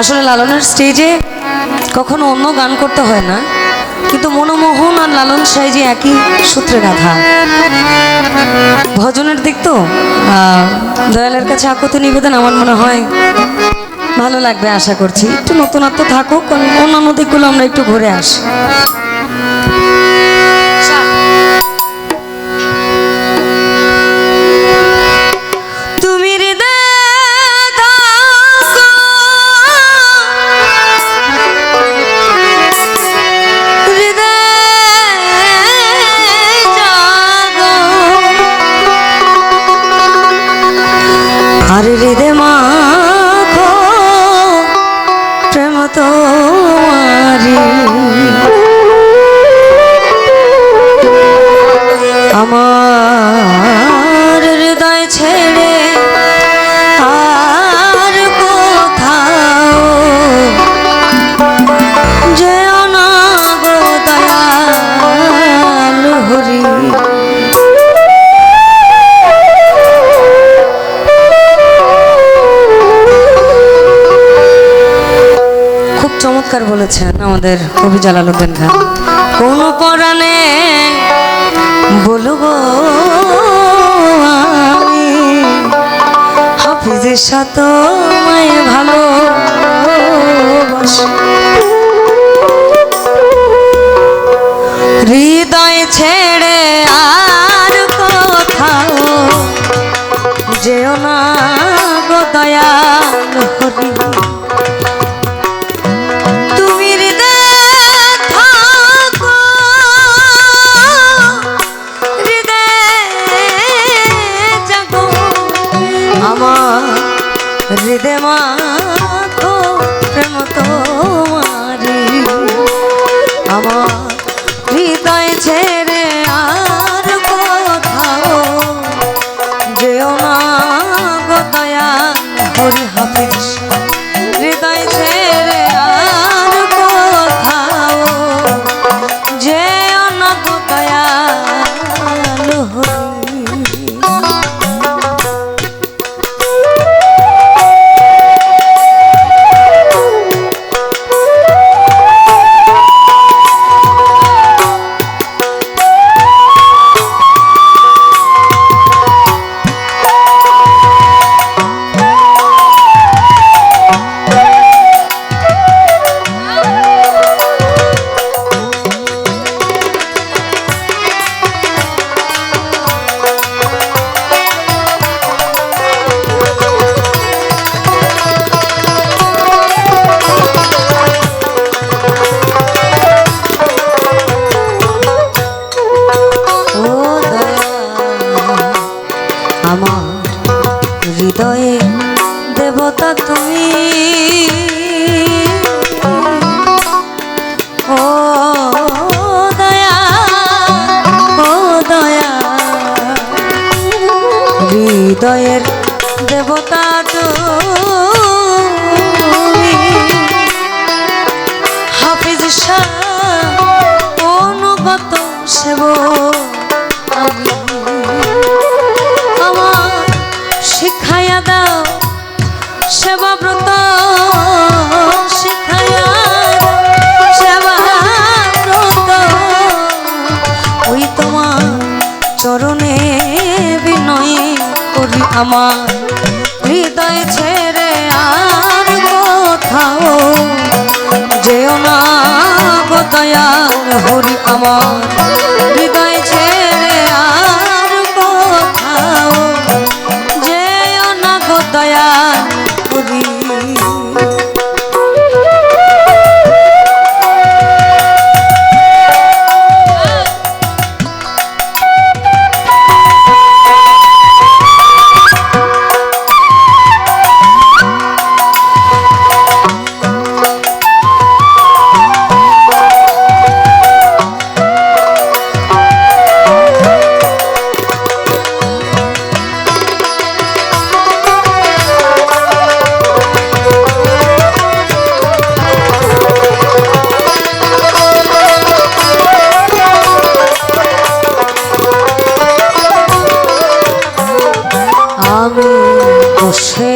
আসলে লালনের স্টেজে কখনো অন্য গান করতে হয় না, কিন্তু মনমোহন আর লালন সাই যে একই সূত্রে গাথা। ভজনের দিক তো দয়ালের কাছে আকত নিবেদন আমার মনে হয় ভালো লাগবে আশা করছি। একটু নতুনত্ব থাকুক, অন্যান্য দিকগুলো আমরা একটু ঘুরে আসি। আর চমৎকার বলেছেন আমাদের কবি জালালুদ্দিন খান। কোন পরাণে বলব হাফিজের সাথে ভালো হৃদয় ছেড়ে আর কোথাও যেও না গো দয়াল হরি। হৃদয় ছেড়ে আর হৃদয়ের দেবতা তুমি। হাফিজ শাহ অনুগত সেব আমি। আমার শিখাইয়া দাও সেবা ব্রত শিখাইয়া সেবা ব্রত ওই তোমার চরণে বিনয় করি আমার। হৃদয় ছেড়ে আর কোথাও যেও না গো দয়াল হরি আমার। হৃদয় ছেড়ে আর কোথাও যেও না গো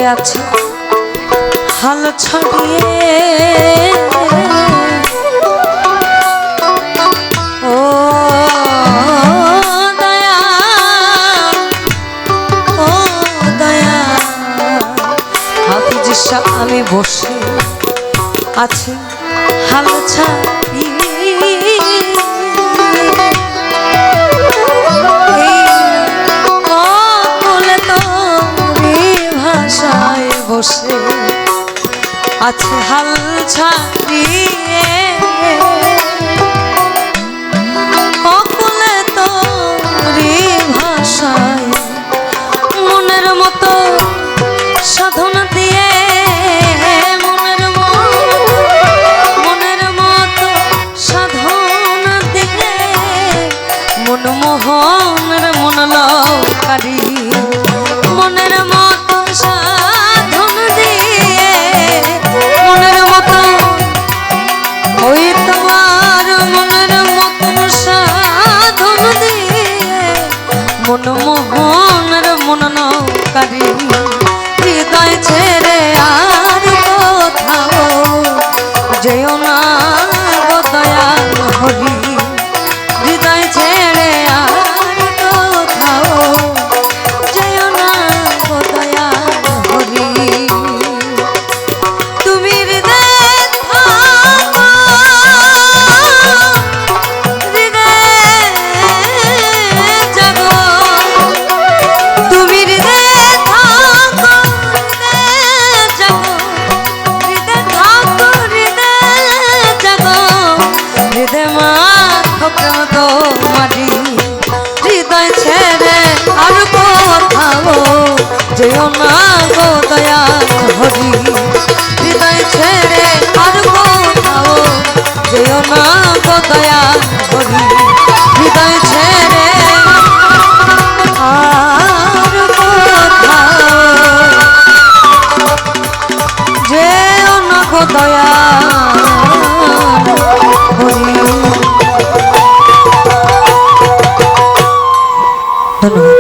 আছে হাল ছড়িয়ে ও দয়া ও দয়া আমি বসে আছি হাল time. গো দয়া হরি। হৃদয় ছেড়ে আর কোথাও যেও না গো দয়া হরি।